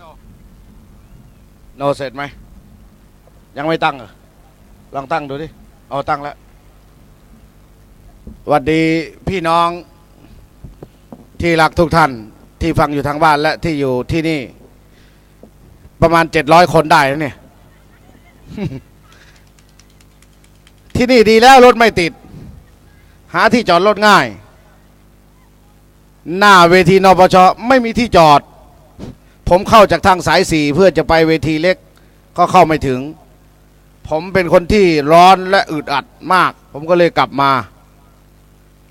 เอาโนเสร็จไหม ยังไม่ตั้งเหรอลองตั้งดูดิเอาตั้งแล้วสวัสดีพี่น้องที่รักทุกท่านที่ฟังอยู่ทางบ้านและที่อยู่ที่นี่ ประมาณเจ็ดร้อยคนได้แล้วเนี่ย ที่นี่ดีแล้วรถไม่ติด หาที่จอดรถง่าย หน้าเวทีนปชไม่มีที่จอด ผมเข้าจากทางสายสี่เพื่อจะไปเวทีเล็ก ก็เข้าไม่ถึง ผมเป็นคนที่ร้อนและอึดอัดมาก ผมก็เลยกลับมา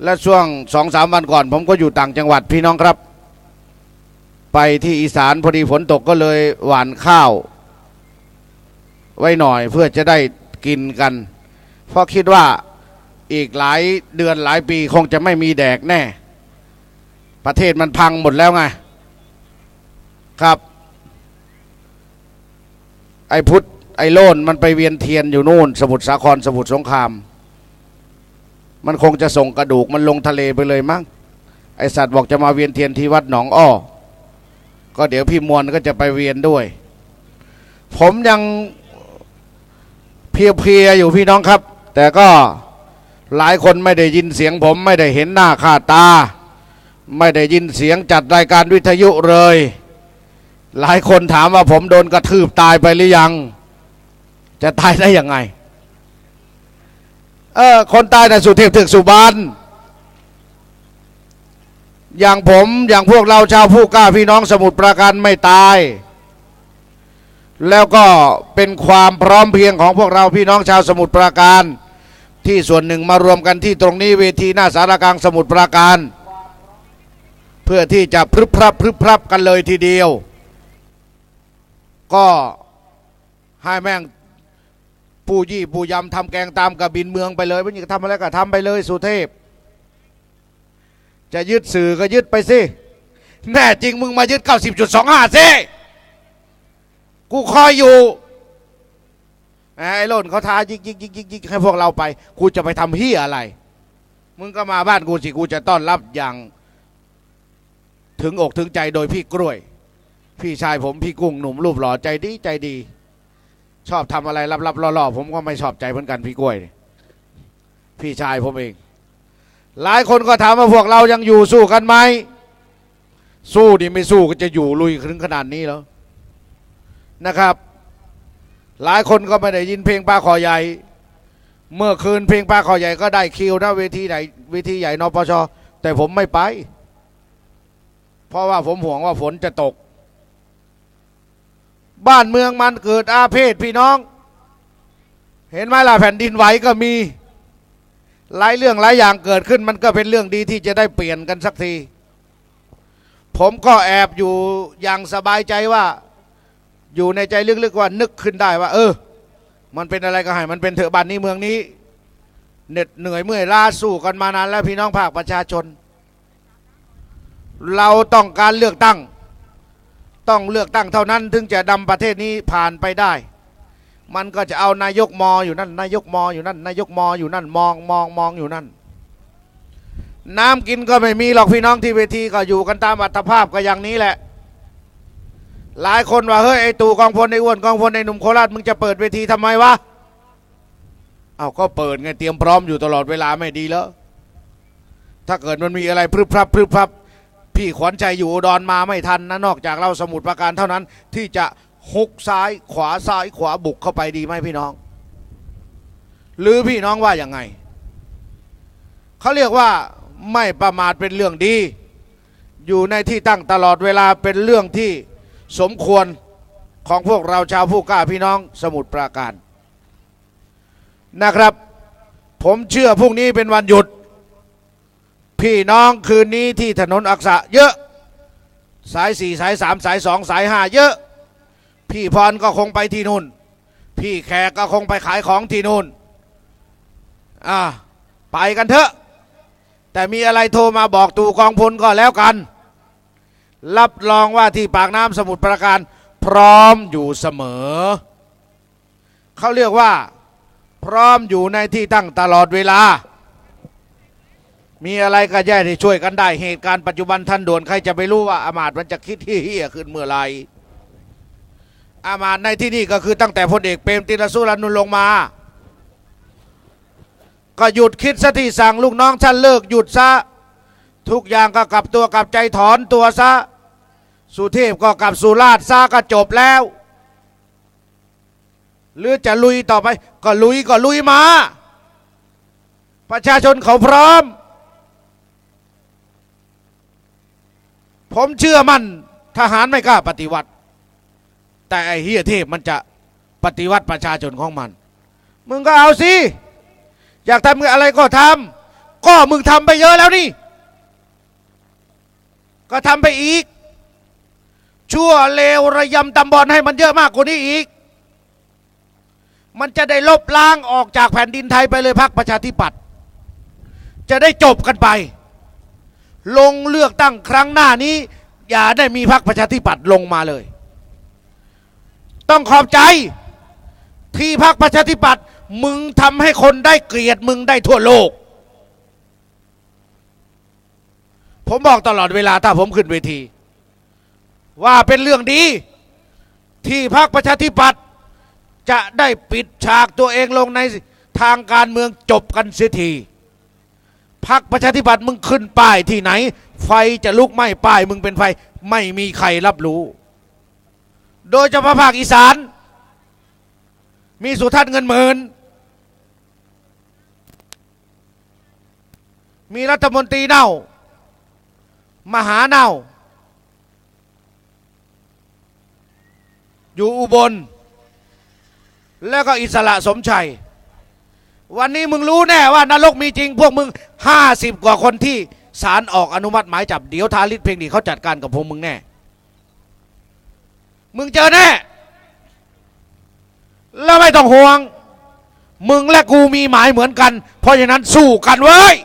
และช่วงสองสามวันก่อน ผมก็อยู่ต่างจังหวัดพี่น้องครับ ไปที่อีสานพอดีฝนตกก็เลยหวานข้าว ไว้หน่อยเพื่อจะได้กินกัน เพราะคิดว่าอีกหลายเดือนหลายปีคงจะไม่มีแดกแน่ ประเทศมันพังหมดแล้วไง ครับ ไอ้พุทธไอ้โลนมันไปเวียนเทียนอยู่นู่น สมุทรสาครสมุทรสงคราม มันคงจะส่งกระดูกมันลงทะเลไปเลยมั้งไอสัตว์บอกจะมาเวียนเทียนที่วัดหนองอ้อก็เดี๋ยวพี่มวลก็จะไปเวียนด้วย ผมยังเพียๆอยู่พี่น้องครับ แต่ก็หลายคนไม่ได้ยินเสียงผมไม่ได้เห็นหน้าค่าตา ไม่ได้ยินเสียงจัดรายการวิทยุเลย หลายคนถามว่าผมโดนกระทืบตายไปหรือยัง จะตายได้ยังไง เออคนตายในสุเทพถึกสุบานอย่างผมอย่างพวกเราชาวผู้กล้าพี่น้องสมุทรปราการไม่ตาย แล้วก็เป็นความพร้อมเพียงของพวกเราพี่น้องชาวสมุทรปราการ ที่ส่วนหนึ่งมารวมกันที่ตรงนี้เวทีหน้าสารกลางสมุทรปราการ เพื่อที่จะพรึบพรับพรึบพรับกันเลยทีเดียว ก็ให้แม่งปูยี่ปูยำทำแกงตามกับบินเมืองไปเลยไม่อยากทำอะไรก็ทำไปเลยสุเทพ จะยึดสื่อก็ยึดไปสิ แน่จริงมึงมายึด 90.25สิกูคอยอยู่ไอ้โล่นเขาท้ายิกยิกยิกยิกยิกให้พวกเราไป กูจะไปทำเฮียอะไร มึงก็มาบ้านกูสิ กูจะต้อนรับอย่าง ถึงอกถึงใจโดยพี่กล้วย พี่ชายผมพี่กุ้งหนุ่มรูปหล่อใจดีใจดี ชอบทำอะไรลับๆล่อๆผมก็ไม่ชอบใจเหมือนกันพี่กล้วย พี่ชายผมเอง หลายคนก็ถามว่าพวกเรายังอยู่สู้กันไหมสู้ดิไม่สู้ก็จะอยู่ลุยถึงขนาดนี้แล้วนะครับ หลายคนก็ไม่ได้ยินเพลงปลาขอใหญ่ เมื่อคืนเพลงปลาขอใหญ่ก็ได้คิวนะเวทีไหนเวทีใหญ่นปชแต่ผมไม่ไป เพราะว่าผมห่วงว่าฝนจะตก บ้านเมืองมันเกิดอาเพศพี่น้อง เห็นไหมล่ะแผ่นดินไหวก็มี หลายเรื่องหลายอย่างเกิดขึ้นมันก็เป็นเรื่องดีที่จะได้เปลี่ยนกันสักที ผมก็แอบอยู่อย่างสบายใจว่า อยู่ในใจลึกๆว่านึกขึ้นได้ว่า เออ มันเป็นอะไรก็ให้มันเป็นเถอะบ้านนี้เมืองนี้เหน็ดเหนื่อยเมื่อยล้าสู้กันมานานแล้วพี่น้องภาคประชาชน เราต้องการเลือกตั้ง ต้องเลือกตั้งเท่านั้น ถึงจะดำประเทศนี้ผ่านไปได้ มันก็จะเอานายกมออยู่นั่นนายกมออยู่นั่นนายกมออยู่นั่นมองมองมองอยู่นั่น น้ำกินก็ไม่มีหรอกพี่น้องที่เวทีก็อยู่กันตามอัตภาพก็อย่างนี้แหละ หลายคนว่าเฮ้ยไอตู่กองพลไออ้วนกองพลไอหนุ่มโคราชมึงจะเปิดเวทีทำไมวะเอาก็เปิดไงเตรียมพร้อมอยู่ตลอดเวลาไม่ดีแล้ว ถ้าเกิดมันมีอะไรพรึบพรับพรึบพรับ พี่ขวัญใจอยู่อุดรมาไม่ทันนะนอกจากเราสมุดประการเท่านั้นที่จะฮุกซ้ายขวาซ้ายขวาบุกเข้าไปดีไหมพี่น้อง หรือพี่น้องว่าอย่างไงเขาเรียกว่าไม่ประมาทเป็นเรื่องดี อยู่ในที่ตั้งตลอดเวลาเป็นเรื่องที่สมควรของพวกเราชาวผู้กล้าพี่น้องสมุทรปราการนะครับ ผมเชื่อพรุ่งนี้เป็นวันหยุด พี่น้องคืนนี้ที่ถนนอักษะเยอะ สายสี่สายสามสายสองสายห้าเยอะ พี่พรก็คงไปที่นู่น พี่แขกก็คงไปขายของที่นู่นอ่าไปกันเถอะ แต่มีอะไรโทรมาบอกตูกองพลก็แล้วกัน รับรองว่าที่ปากน้ำสมุทรปราการพร้อมอยู่เสมอ เขาเรียกว่า พร้อมอยู่ในที่ตั้งตลอดเวลา มีอะไรก็แย่ที่ช่วยกันได้เหตุการณ์ปัจจุบันทันด่วนใครจะไปรู้ว่าอามาตย์มันจะคิดที่เฮียขึ้นเมื่อไรอามาตย์ในที่นี่ก็คือตั้งแต่พลเอกเปรมติรสุรานนลงมา ก็หยุดคิดซะที่สั่งลูกน้องท่านเลิกหยุดซะ ทุกอย่างก็กลับตัวกลับใจถอนตัวซะ สุเทพก็กลับสุราษฎร์ซะก็จบแล้ว หรือจะลุยต่อไป ก็ลุยก็ลุยมา ประชาชนเขาพร้อม ผมเชื่อมั่นทหารไม่กล้าปฏิวัติ แต่ไอ้เฮียเทพมันจะปฏิวัติประชาชนของมัน มึงก็เอาสิ อยากทำอะไรก็ทำก็มึงทำไปเยอะแล้วนี่ ก็ทำไปอีก ชั่วเลวระยำตำบอลให้มันเยอะมากกว่านี้อีก มันจะได้ลบล้างออกจากแผ่นดินไทยไปเลยพรรคประชาธิปัตย์จะได้จบกันไป ลงเลือกตั้งครั้งหน้านี้ อย่าได้มีพรรคประชาธิปัตย์ลงมาเลย ต้องขอบใจที่พรรคประชาธิปัตย์มึงทำให้คนได้เกลียดมึงได้ทั่วโลก ผมบอกตลอดเวลาถ้าผมขึ้นเวที ว่าเป็นเรื่องดี ที่พรรคประชาธิปัตย์จะได้ปิดฉากตัวเองลงในทางการเมืองจบกันเสียที พรรคประชาธิปัตย์มึงขึ้นป้ายที่ไหน ไฟจะลุกไหม้ป้ายมึงเป็นไฟไม่มีใครรับรู้ โดยเฉพาะภาคอีสาน มีสุทัศน์เงินหมื่นมีรัฐมนตรีเน่า มหาเน่า อยู่อุบล แล้วก็อิสระสมชัย วันนี้มึงรู้แน่ว่านรกมีจริง พวกมึงห้าสิบกว่าคนที่ศาลออกอนุมัติหมายจับ เดี๋ยวทาริศเพ่งดีเขาจัดการกับพวกมึงแน่ มึงเจอแน่ แล้วไม่ต้องห่วง มึงและกูมีหมายเหมือนกัน เพราะฉะนั้นสู้กันเว้ย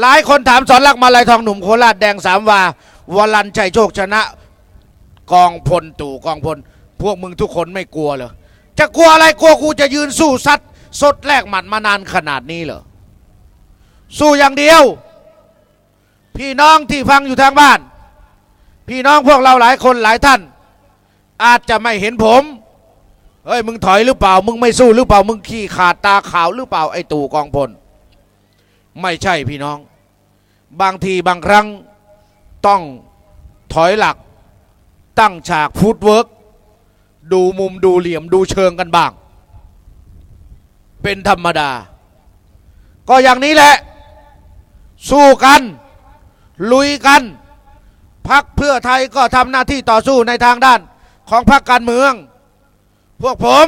หลายคนถามสอนรักมาลายทองหนุ่มโคราชแดงสามวาวลันชัยโชคชนะ กองพลตู่กองพล พวกมึงทุกคนไม่กลัวเหรอ จะกลัวอะไรกลัวกูจะยืนสู้ซัดสดแลกหมัดมานานขนาดนี้เหรอสู้อย่างเดียว พี่น้องที่ฟังอยู่ทางบ้าน พี่น้องพวกเราหลายคนหลายท่าน อาจจะไม่เห็นผมเฮ้ยมึงถอยหรือเปล่า มึงไม่สู้หรือเปล่า มึงขี้ขาดตาขาวหรือเปล่าไอ้ตู่กองพล ไม่ใช่พี่น้อง บางทีบางครั้งต้องถอยหลัก ตั้งฉากฟุตเวิร์ก ดูมุมดูเหลี่ยมดูเชิงกันบ้าง เป็นธรรมดา ก็อย่างนี้แหละ สู้กัน ลุยกันพักเพื่อไทยก็ทำหน้าที่ต่อสู้ในทางด้านของพรรคการเมือง พวกผม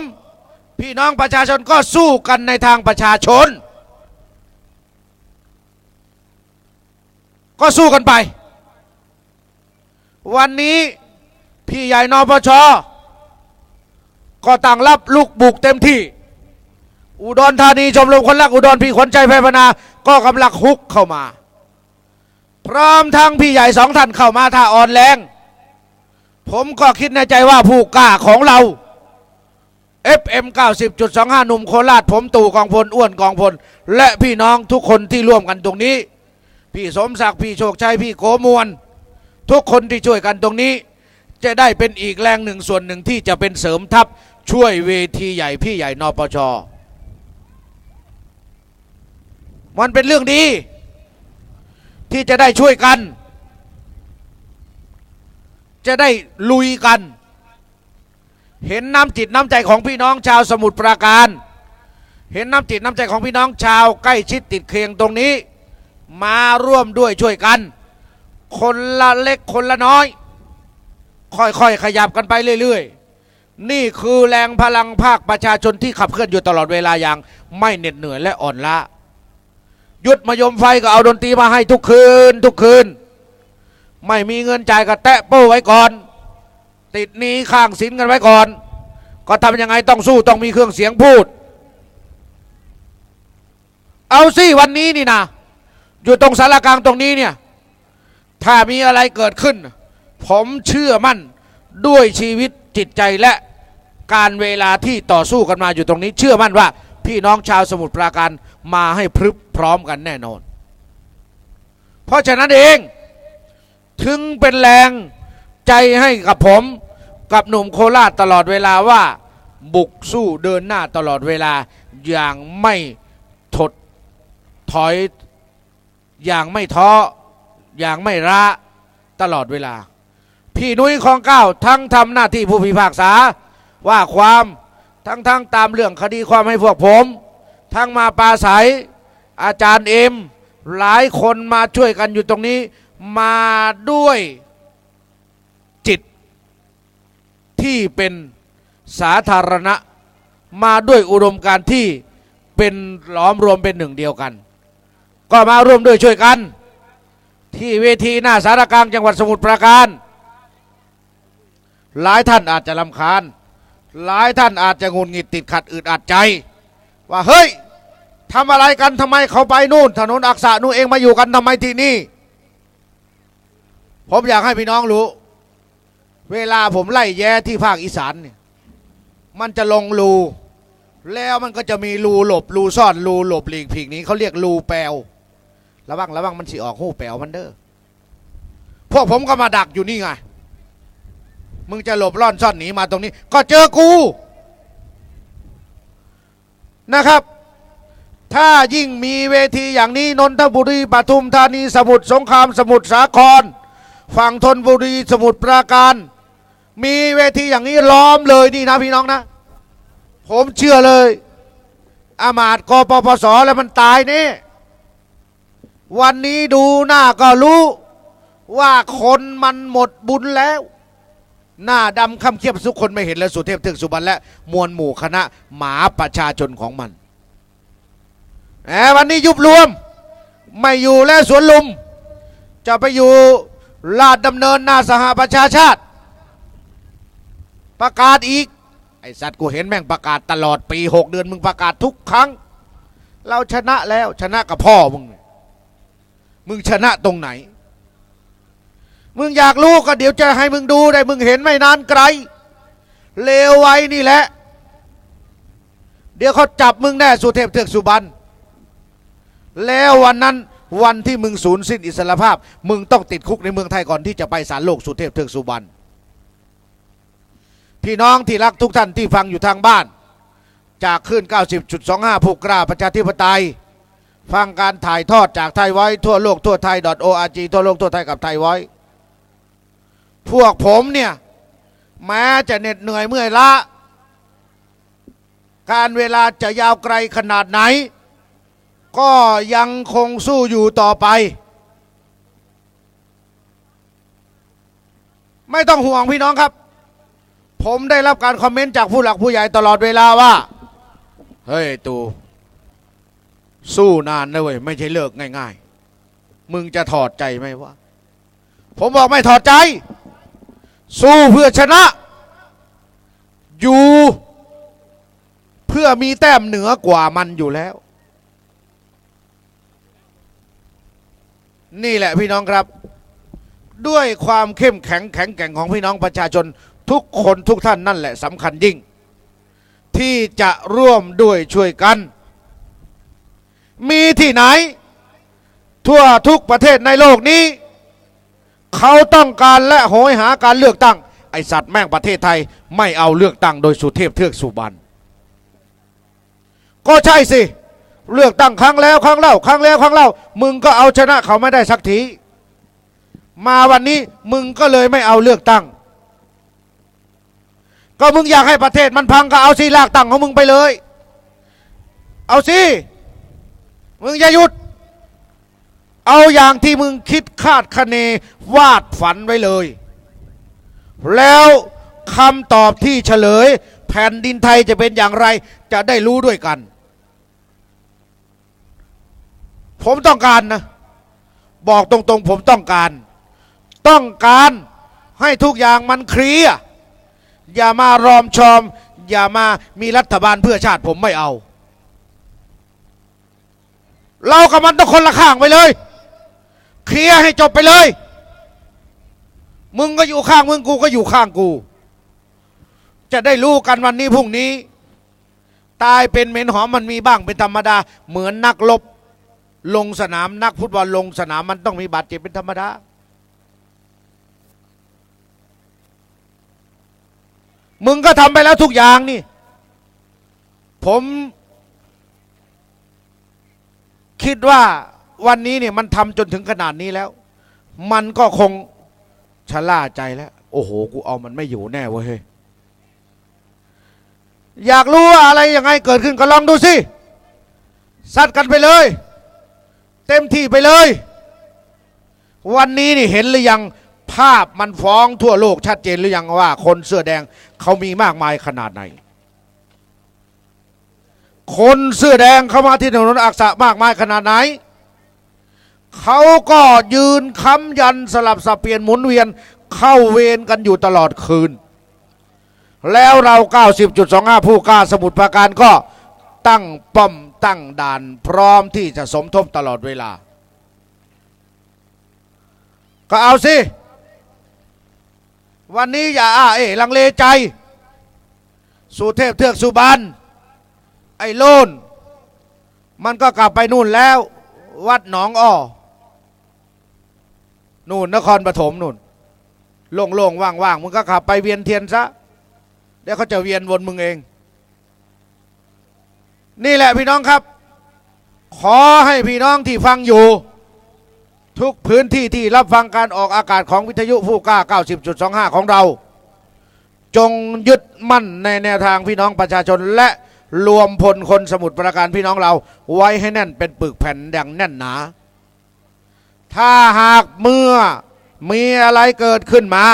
พี่น้องประชาชนก็สู้กันในทางประชาชน ก็สู้กันไป วันนี้พี่ใหญ่นปช ก็ต่างรับลูกบุกเต็มที่ อุดรธานีชมรมคนรักอุดรพี่ขวัญใจไพรพนา ก็กำลังฮุกเข้ามา พร้อมทั้งพี่ใหญ่สองท่านเข้ามาถ้าอ่อนแรง ผมก็คิดในใจว่าผู้กล้าของเรา FM 90.25หนุ่มโคราชผมตู่กองพลอ้วนกองพล และพี่น้องทุกคนที่ร่วมกันตรงนี้ พี่สมศักดิ์พี่โชคชัยพี่โกมวลทุกคนที่ช่วยกันตรงนี้ จะได้เป็นอีกแรงหนึ่งส่วนหนึ่งที่จะเป็นเสริมทัพ ช่วยเวทีใหญ่พี่ใหญ่นปช มันเป็นเรื่องดี ที่จะได้ช่วยกัน จะได้ลุยกัน เห็นน้ำจิตน้ำใจของพี่น้องชาวสมุทรปราการ เห็นน้ำจิตน้ำใจของพี่น้องชาวใกล้ชิดติดเคียงตรงนี้ มาร่วมด้วยช่วยกัน คนละเล็กคนละน้อย ค่อยๆขยับกันไปเรื่อย ๆ นี่คือแรงพลังภาคประชาชนที่ขับเคลื่อนอยู่ตลอดเวลาอย่าง ไม่เหน็ดเหนื่อยและอ่อนล้าหยุดมายมไฟก็เอาดนตรีมาให้ทุกคืน ทุกคืน ไม่มีเงินจ่ายก็แตะโป้ไว้ก่อน ติดหนี้ข้างสินกันไว้ก่อน ก็ทำยังไงต้องสู้ต้องมีเครื่องเสียงพูด เอาสิวันนี้นี่นะอยู่ตรงสารกลางตรงนี้เนี่ยถ้ามีอะไรเกิดขึ้น ผมเชื่อมั่นด้วยชีวิตจิตใจและ การเวลาที่ต่อสู้กันมาอยู่ตรงนี้ เชื่อมั่นว่าพี่น้องชาวสมุทรปราการมาให้พรึบพร้อมกันแน่นอน เพราะฉะนั้นเอง ถึงเป็นแรงใจให้กับผมกับหนุ่มโคราชตลอดเวลาว่า บุกสู้เดินหน้าตลอดเวลาอย่างไม่ถดถอยอย่างไม่ท้ออย่างไม่ระตลอดเวลา พี่นุ้ยของเก้าทั้งทำหน้าที่ผู้พิพากษา ว่าความทั้งทั้งตามเรื่องคดีความให้พวกผม ทั้งมาปราศัยอาจารย์เอ็ม หลายคนมาช่วยกันอยู่ตรงนี้ มาด้วยจิต ที่เป็นสาธารณะ มาด้วยอุดมการที่เป็นหลอมรวมเป็นหนึ่งเดียวกัน ก็มาร่วมด้วยช่วยกัน ที่เวทีหน้าสารกลางจังหวัดสมุทรปราการ หลายท่านอาจจะลำคาญ หลายท่านอาจจะงุนงิดติดขัดอึดอัดใจ ว่าเฮ้ยทำอะไรกันทำไมเขาไปนู่น ถนนอักษะนู่นเองมาอยู่กันทำไมที่นี่ ผมอยากให้พี่น้องรู้ เวลาผมไล่แย้ที่ภาคอีสานเนี่ยมันจะลงรูแล้วมันก็จะมีรูหลบรูซ่อนรูหลบหลีกผีกนี้เขาเรียกรูแปลวระวังระวังมันสิออกหูแปลวมันเด้อพวกผมก็มาดักอยู่นี่ไง มึงจะหลบล่อนซ่อนหนีมาตรงนี้ ก็เจอกูนะครับ ถ้ายิ่งมีเวทีอย่างนี้นนทบุรีปทุมธานีสมุทรสงครามสมุทรสาคร ฝั่งธนบุรีสมุทรปราการ มีเวทีอย่างนี้ล้อมเลยนี่นะพี่น้องนะ ผมเชื่อเลย อามาตกปปสแล้วมันตายนี่วันนี้ดูหน้าก็รู้ว่าคนมันหมดบุญแล้ว หน้าดำคำเคียบสุขคนไม่เห็นแล้วสุเทพเทือกสุบรรณและมวลหมู่คณะหมาประชาชนของมันแหมวันนี้ยุบรวม ไม่อยู่แล้วสวนลุม จะไปอยู่ลาดดำเนินหน้าสหประชาชาติ ประกาศอีก ไอสัตว์กูเห็นแม่งประกาศตลอดปีหกเดือนมึงประกาศทุกครั้ง เราชนะแล้วชนะกับพ่อมึง มึงชนะตรงไหน มึงอยากรู้ก็เดี๋ยวจะให้มึงดูได้มึงเห็นไม่นานไกล เลวไว้นี่แหละ เดี๋ยวเขาจับมึงแน่สุเทพเทือกสุบรรณแล้ววันนั้นวันที่มึงสูญสิ้นอิสรภาพ มึงต้องติดคุกในเมืองไทยก่อนที่จะไปศาลโลกสุเทพเทือกสุบรรณพี่น้องที่รักทุกท่านที่ฟังอยู่ทางบ้าน จากขึ้น 90.25 ผูกกล้าประชาธิปไตย ฟังการถ่ายทอดจากไทยไว้ทั่วโลกทั่วไทย .org ทั่วโลกทั่วไทยกับไทยไว้ พวกผมเนี่ยแม้จะเหน็ดเหนื่อยเมื่อยล้าการเวลาจะยาวไกลขนาดไหน ก็ยังคงสู้อยู่ต่อไป ไม่ต้องห่วงพี่น้องครับ ผมได้รับการคอมเมนต์จากผู้หลักผู้ใหญ่ตลอดเวลาว่า เฮ้ยตู สู้นานนะเว้ยไม่ใช่เลิกง่าย ๆ มึงจะถอดใจไหมวะผมบอกไม่ถอดใจ สู้เพื่อชนะ อยู่เพื่อมีแต้มเหนือกว่ามันอยู่แล้ว นี่แหละพี่น้องครับ ด้วยความเข้มแข็งแข็งแกร่งของพี่น้องประชาชนทุกคนทุกท่านนั่นแหละสำคัญยิ่ง ที่จะร่วมด้วยช่วยกัน มีที่ไหน ทั่วทุกประเทศในโลกนี้ เขาต้องการและโหยหาการเลือกตั้ง ไอสัตว์แม่งประเทศไทย ไม่เอาเลือกตั้งโดยสุเทพเทือกสุบรรณก็ใช่สิ เลือกตั้งครั้งแล้วครั้งเล่า ครั้งแล้วครั้งเล่า มึงก็เอาชนะเขาไม่ได้สักที มาวันนี้มึงก็เลยไม่เอาเลือกตั้ง ก็มึงอยากให้ประเทศมันพังก็เอาสิลากตั้งของมึงไปเลย เอาสิ มึงอย่าหยุด เอาอย่างที่มึงคิดคาดคะเนวาดฝันไว้เลย แล้วคำตอบที่เฉลย แผ่นดินไทยจะเป็นอย่างไร จะได้รู้ด้วยกัน ผมต้องการนะ บอกตรงๆ ผมต้องการ ต้องการให้ทุกอย่างมันเคลียร์อย่ามารอมชอม อย่ามามีรัฐบาลเพื่อชาติผมไม่เอา เรากับมันต้องคนละข้างไปเลย เคลียร์ให้จบไปเลย มึงก็อยู่ข้างมึงกูก็อยู่ข้างกู จะได้รู้กันวันนี้พรุ่งนี้ ตายเป็นเหม็นหอมมันมีบ้างเป็นธรรมดา เหมือนนักลบ ลงสนามนักฟุตบอลลงสนามมันต้องมีบาดเจ็บเป็นธรรมดามึงก็ทำไปแล้วทุกอย่างนี่ ผม คิดว่า วันนี้เนี่ยมันทำจนถึงขนาดนี้แล้ว มันก็คงชะล่าใจแล้ว โอ้โห กูเอามันไม่อยู่แน่เว้ยเฮ้ยอยากรู้ว่าอะไรยังไงเกิดขึ้นก็ลองดูสิซัดกันไปเลย เต็มที่ไปเลย วันนี้นี่เห็นหรือยังภาพมันฟ้องทั่วโลกชัดเจนหรือยังว่า คนเสื้อแดงเขามีมากมายขนาดไหน คนเสื้อแดงเข้ามาที่ถนนอักษะมากมายขนาดไหน เขาก็ยืนค้ำยันสลับสับเปลี่ยนหมุนเวียนเข้าเวรกันอยู่ตลอดคืน แล้วเรา 90.25 ผู้กล้าสมุทรปราการก็ตั้งป้อมตั้งด่านพร้อมที่จะสมทบตลอดเวลา ก็เอาสิ วันนี้อย่าอ้าเอลังเลใจ สุเทพเทือกสุบานไอ้โลนมันก็กลับไปนู่นแล้ว วัดหนองอ้อ นู่นนครปฐมนู่นโล่งๆว่างๆมึงก็ขับไปเวียนเทียนซะเดี๋ยวเขาจะเวียนวนมึงเอง นี่แหละพี่น้องครับ ขอให้พี่น้องที่ฟังอยู่ ทุกพื้นที่ที่รับฟังการออกอากาศของวิทยุผู้กล้า 90.25 ของเรา จงยึดมั่นในแนวทางพี่น้องประชาชนและรวมพลคนสมุทรปราการพี่น้องเรา ไว้ให้แน่นเป็นปึกแผ่นอย่างแน่นหนา ถ้าหากเมื่อมีอะไรเกิดขึ้นมา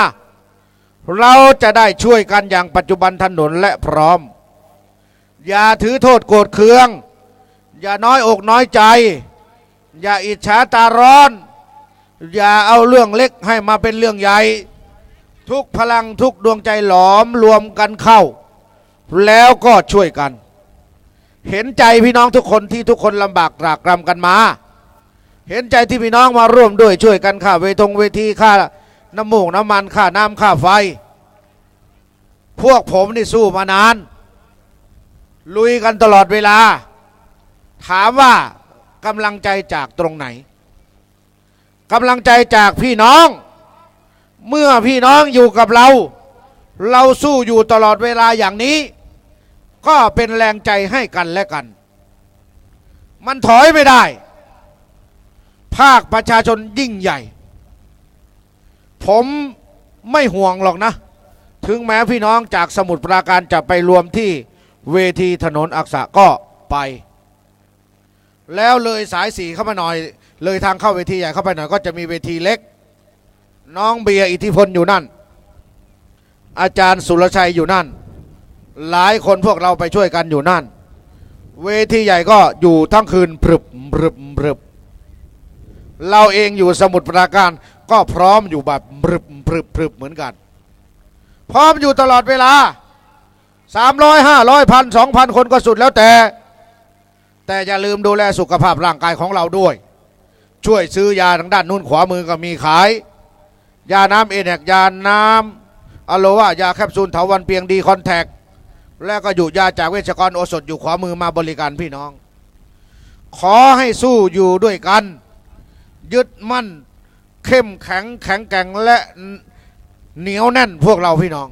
เราจะได้ช่วยกันอย่างปัจจุบันถนนและพร้อม อย่าถือโทษโกรธเคือง อย่าน้อยอกน้อยใจ อย่าอิจฉาตาร้อน อย่าเอาเรื่องเล็กให้มาเป็นเรื่องใหญ่ ทุกพลังทุกดวงใจหลอมรวมกันเข้า แล้วก็ช่วยกัน เห็นใจพี่น้องทุกคนที่ทุกคนลำบากตรากตรำกันมา เห็นใจที่พี่น้องมาร่วมด้วยช่วยกันค่าเวทงเวทีค่าน้ำมูกน้ำมันค่าน้ำค่าไฟ พวกผมนี่สู้มานาน ลุยกันตลอดเวลา ถามว่ากำลังใจจากตรงไหนกำลังใจจากพี่น้อง เมื่อพี่น้องอยู่กับเรา เราสู้อยู่ตลอดเวลาอย่างนี้ ก็เป็นแรงใจให้กันและกัน มันถอยไม่ได้ ภาคประชาชนยิ่งใหญ่ ผมไม่ห่วงหรอกนะ ถึงแม้พี่น้องจากสมุทรปราการจะไปรวมที่เวทีถนนอักษะก็ไป แล้วเลยสายสีเข้ามาหน่อย เลยทางเข้าเวทีใหญ่เข้าไปหน่อยก็จะมีเวทีเล็ก น้องเบียร์อิทธิพลอยู่นั่น อาจารย์สุรชัยอยู่นั่น หลายคนพวกเราไปช่วยกันอยู่นั่น เวทีใหญ่ก็อยู่ทั้งคืนพรึบพรึบพรึบ เราเองอยู่สมุทรปราการก็พร้อมอยู่แบบพรึบพรึบพรึบเหมือนกัน พร้อมอยู่ตลอดเวลาสามร้อยห้าร้อยพันสองพันคนก็สุดแล้วแต่ แต่อย่าลืมดูแลสุขภาพร่างกายของเราด้วย ช่วยซื้อยาทางด้านนู้นขวามือก็มีขาย ยาน้ำเอเนกยาน้ำอะโลวายาแคปซูลเถาวันเปียงดีคอนแทคและก็อยู่ยาจากเวชกรโอสถอยู่ขวามือมาบริการพี่น้อง ขอให้สู้อยู่ด้วยกัน ยึดมั่น เข้มแข็งแข็งแกร่งและเหนียวแน่นพวกเราพี่น้อง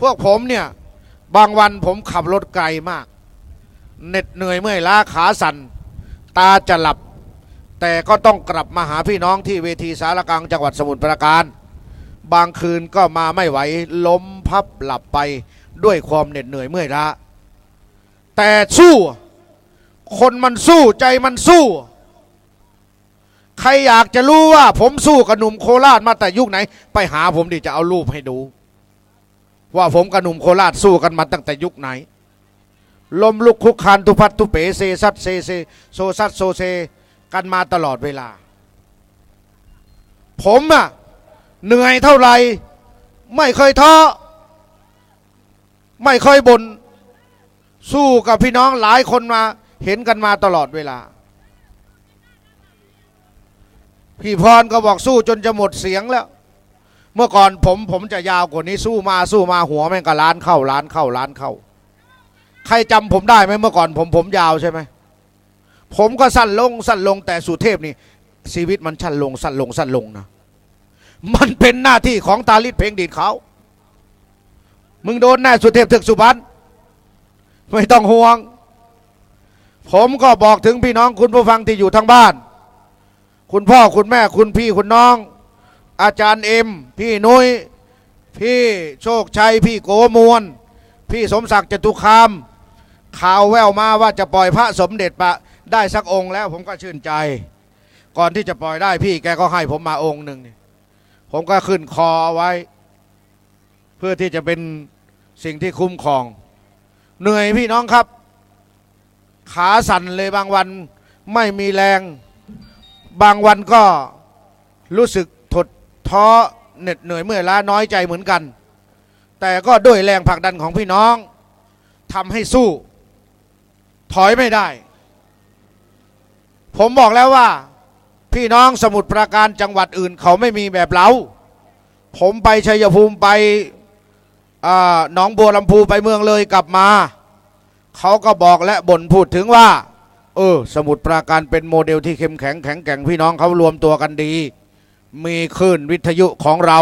พวกผมเนี่ยบางวันผมขับรถไกลมากเหน็ดเหนื่อยเมื่อยล้าขาสัน่นตาจะหลับ แต่ก็ต้องกลับมาหาพี่น้องที่เวทีสารกลางจังหวัดสมุทรปราการ บางคืนก็มาไม่ไหวล้มพับหลับไปด้วยความเหน็ดเหนื่อยเมื่อยล้าแต่สู้ คนมันสู้ใจมันสู้ ใครอยากจะรู้ว่าผมสู้กับหนุ่มโคราชมาแต่ยุคไหน ไปหาผมดิจะเอารูปให้ดู ว่าผมกับหนุ่มโคราชสู้กันมาตั้งแต่ยุคไหน ลมลุกคุกคานทุพัดทุเปเซซัดเซเซโซซัดโซเซกันมาตลอดเวลา ผมอะเหนื่อยเท่าไหร่ไม่เคยท้อไม่เคยบน่นสู้กับพี่น้องหลายคนมาเห็นกันมาตลอดเวลา พี่พรก็บอกสู้จนจะหมดเสียงแล้ว เมื่อก่อนผมผมจะยาวกว่านี้สู้มาสู้มาหัวแม่งก็ล้านเข้าล้านเข้าล้านเข้า ใครจำผมได้ไหมเมื่อก่อนผมผมยาวใช่ไหมผมก็สั้นลงสั้นลงแต่สุเทพนี่ ชีวิตมันสั้นลงสั้นลงสั้นลงนะมันเป็นหน้าที่ของตาลิดเพลงดีดเขามึงโดนแน่สุเทพถึกสุบรรณไม่ต้องห่วง ผมก็บอกถึงพี่น้องคุณผู้ฟังที่อยู่ทางบ้าน คุณพ่อคุณแม่คุณพี่คุณน้อง อาจารย์เอ็ม พี่นุย้ย พี่โชคชัย พี่โกมวล พี่สมศักดิ์จตุคาม ข่าวแววมาว่าจะปล่อยพระสมเด็จปะได้สักองค์แล้วผมก็ชื่นใจ ก่อนที่จะปล่อยได้พี่แกก็ให้ผมมาองค์หนึ่งนี่ผมก็ขึ้นคอเอาไว้ เพื่อที่จะเป็นสิ่งที่คุ้มครอง เหนื่อยพี่น้องครับ ขาสั่นเลยบางวันไม่มีแรง บางวันก็รู้สึกถดท้อเหน็ดเหนื่อยเมื่อยล้าน้อยใจเหมือนกัน แต่ก็ด้วยแรงผลักดันของพี่น้องทำให้สู้ ถอยไม่ได้ ผมบอกแล้วว่า พี่น้องสมุทรปราการจังหวัดอื่น เขาไม่มีแบบเรา ผมไปชัยภูมิไปหนองบัวลำพูไปเมืองเลยกลับมา เขาก็บอกและบ่นพูดถึงว่า เออ สมุทรปราการเป็นโมเดลที่เข้มแข็งแข็งแกร่งพี่น้องเขารวมตัวกันดี มีคลื่นวิทยุของเรา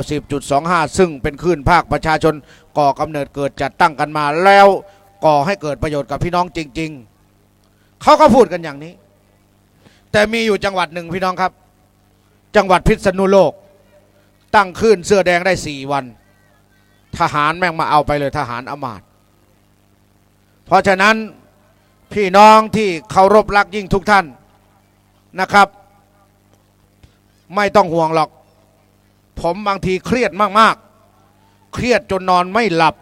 90.25 ซึ่งเป็นคลื่นภาคประชาชนก่อกำเนิดเกิดจัดตั้งกันมาแล้วก่อให้เกิดประโยชน์กับพี่น้องจริง ๆ เขาก็พูดกันอย่างนี้ แต่มีอยู่จังหวัดหนึ่งพี่น้องครับ จังหวัดพิษณุโลก ตั้งคลื่นเสื้อแดงได้สี่วัน ทหารแม่งมาเอาไปเลยทหารอมาตเพราะฉะนั้น พี่น้องที่เคารพรักยิ่งทุกท่านนะครับ ไม่ต้องห่วงหรอก ผมบางทีเครียดมากๆ เครียดจนนอนไม่หลับ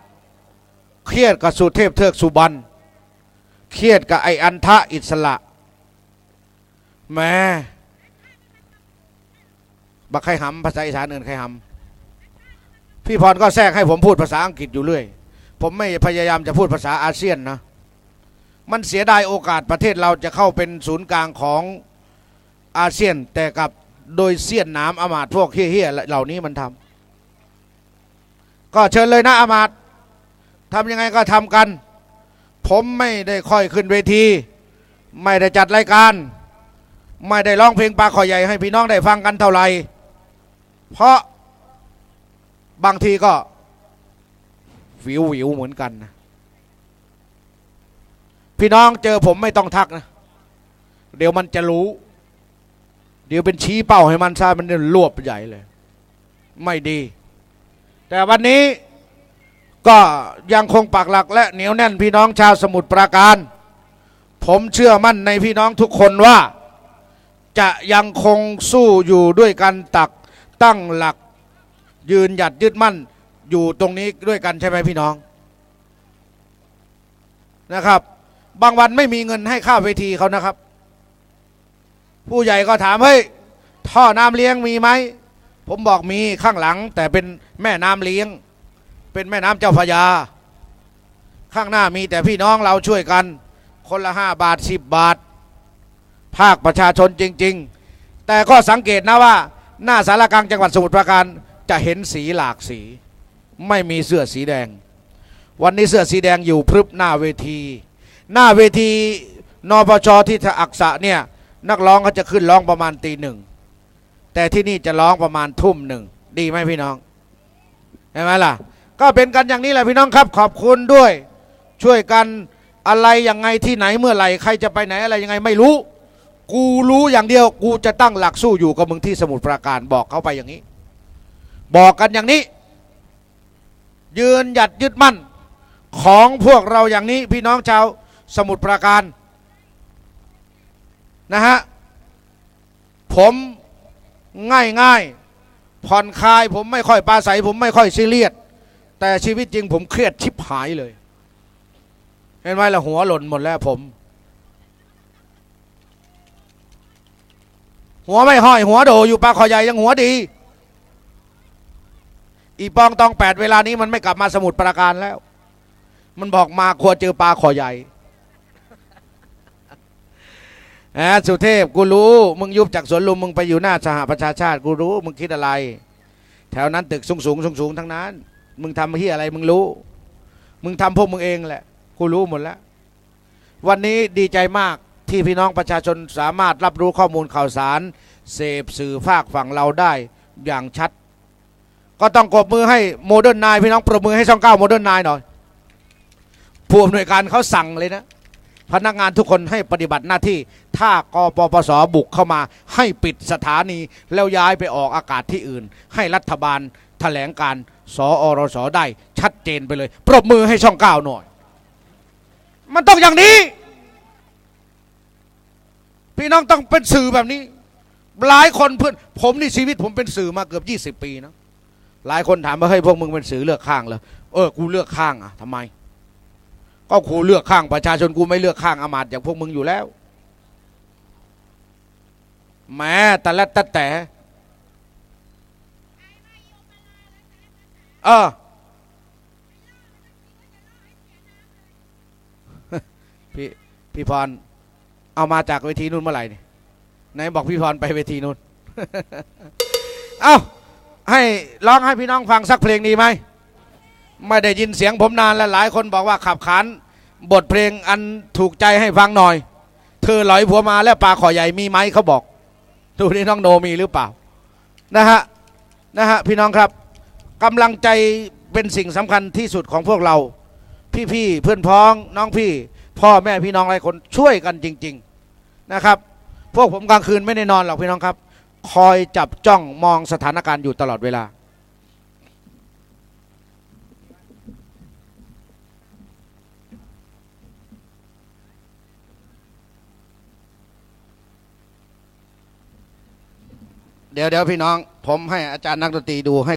เครียดกับสุเทพเทือกสุบรรณเครียดกับไออันทะอิสระแม่บักใครหำภาษาอีสานอื่นใครหำพี่พรก็แทรกให้ผมพูดภาษาอังกฤษอยู่เรื่อย ผมไม่พยายามจะพูดภาษาอาเซียนนะ มันเสียดายโอกาสประเทศเราจะเข้าเป็นศูนย์กลางของอาเซียน แต่กับโดยเสี้ยนน้ำอามาตพวกเฮี้ยๆเหล่านี้มันทำก็เชิญเลยนะอามาตทำยังไงก็ทำกัน ผมไม่ได้ค่อยขึ้นเวที ไม่ได้จัดรายการ ไม่ได้ร้องเพลงปลาขอใหญ่ให้พี่น้องได้ฟังกันเท่าไหร่เพราะบางทีก็วิววิวเหมือนกันนะ พี่น้องเจอผมไม่ต้องทักนะ เดี๋ยวมันจะรู้ เดี๋ยวเป็นชี้เป้าให้มันซะมันจะรวบใหญ่เลย ไม่ดี แต่วันนี้ก็ยังคงปักหลักและเหนียวแน่นพี่น้องชาวสมุทรปราการ ผมเชื่อมั่นในพี่น้องทุกคนว่า จะยังคงสู้อยู่ด้วยกันตักตั้งหลักยืนหยัดยึดมั่นอยู่ตรงนี้ด้วยกันใช่ไหมพี่น้องนะครับ บางวันไม่มีเงินให้ค่าเวทีเขานะครับ ผู้ใหญ่ก็ถามเฮ้ยท่อน้ำเลี้ยงมีไหมผมบอกมีข้างหลัง แต่เป็นแม่น้ำเลี้ยง เป็นแม่น้ำเจ้าพระยา ข้างหน้ามีแต่พี่น้องเราช่วยกัน คนละห้าบาทสิบบาท ภาคประชาชนจริง ๆ แต่ก็สังเกตนะว่า หน้าสารกลางจังหวัดสมุทรปราการจะเห็นสีหลากสี ไม่มีเสื้อสีแดง วันนี้เสื้อสีแดงอยู่พรึบหน้าเวที หน้าเวทีนปชที่ทอักษะเนี่ยนักร้องเขาจะขึ้นร้องประมาณตีหนึ่งแต่ที่นี่จะร้องประมาณทุ่มหนึ่งดีไหมพี่น้องเห็นไหมล่ะ ก็เป็นกันอย่างนี้แหละพี่น้องครับ ขอบคุณด้วย ช่วยกันอะไรยังไงที่ไหนเมื่อไหร่ใครจะไปไหนอะไรยังไงไม่รู้ กูรู้อย่างเดียว กูจะตั้งหลักสู้อยู่กับมึงที่สมุทรปราการบอกเขาไปอย่างนี้ บอกกันอย่างนี้ ยืนหยัดยึดมั่นของพวกเราอย่างนี้พี่น้องชาว สมุทรปราการนะฮะผมง่ายง่ายผ่อนคลายผมไม่ค่อยปราศัยผมไม่ค่อยซีเรียสแต่ชีวิตจริงผมเครียดชิบหายเลย เห็นไหมล่ะหัวหล่นหมดแล้วผม หัวไม่ห้อยหัวโดอยู่ปลาคอใหญ่ยังหัวดี อีปองตองแปดเวลานี้มันไม่กลับมาสมุทรปราการแล้ว มันบอกมาควรเจอปลาคอใหญ่ แอบสุเทพกูรู้ มึงยุบจากสวนลุมมึงไปอยู่หน้าสหประชาชาติกูรู้ มึงคิดอะไร แถวนั้นตึกสูงสูงสูงสูงทั้งนั้น มึงทำเฮียอะไรมึงรู้ มึงทำพวกมึงเองแหละ กูรู้หมดแล้ว วันนี้ดีใจมากที่พี่น้องประชาชนสามารถรับรู้ข้อมูลข่าวสาร เสพสื่อภาคฝั่งเราได้อย่างชัด ก็ต้องกบมือให้โมเดิร์นไนพี่น้องปรบมือให้ช่องเก้าโมเดิร์นไนหน่อยผู้อำนวยการเขาสั่งเลยนะ พนักงานทุกคนให้ปฏิบัติหน้าที่ ถ้ากปปสบุกเข้ามา ให้ปิดสถานี แล้วย้ายไปออกอากาศที่อื่น ให้รัฐบาลแถลงการสอรสได้ชัดเจนไปเลย ปรบมือให้ช่องเก้าหน่อย มันต้องอย่างนี้ พี่น้องต้องเป็นสื่อแบบนี้ หลายคนเพื่อนผมนี่ชีวิตผมเป็นสื่อมาเกือบ 20 ปีนะหลายคนถามว่าเฮ้ยพวกมึงเป็นสื่อเลือกข้างเหรอเออกูเลือกข้างอะทำไม ก็กูเลือกข้างประชาชนกูไม่เลือกข้างอามาตย์อย่างพวกมึงอยู่แล้ว แม้แต่ละแต่แต่เออพี่พี่พรเอามาจากเวทีนู้นเมื่อไหร่นี่ไหนบอกพี่พรไปเวทีนู้น เอ้าให้ร้องให้พี่น้องฟังสักเพลงดีไหม ไม่ได้ยินเสียงผมนานแล้วหลายคนบอกว่าขับขานบทเพลงอันถูกใจให้ฟังหน่อย เธอลอยผัวมาแล้วปลาขอใหญ่มีไหมเขาบอก ดูนี่น้องโนมีหรือเปล่านะฮะนะฮะพี่น้องครับกำลังใจเป็นสิ่งสำคัญที่สุดของพวกเรา พี่ๆเพื่อนพ้องน้องพี่ พ่อแม่พี่น้องหลายคนช่วยกันจริง ๆนะครับ พวกผมกลางคืนไม่ได้นอนหรอกพี่น้องครับ คอยจับจ้องมองสถานการณ์อยู่ตลอดเวลา ดี๋ยวเดี๋ยวพี่น้อง ผมให้อาจารย์นักดนตรีดูให้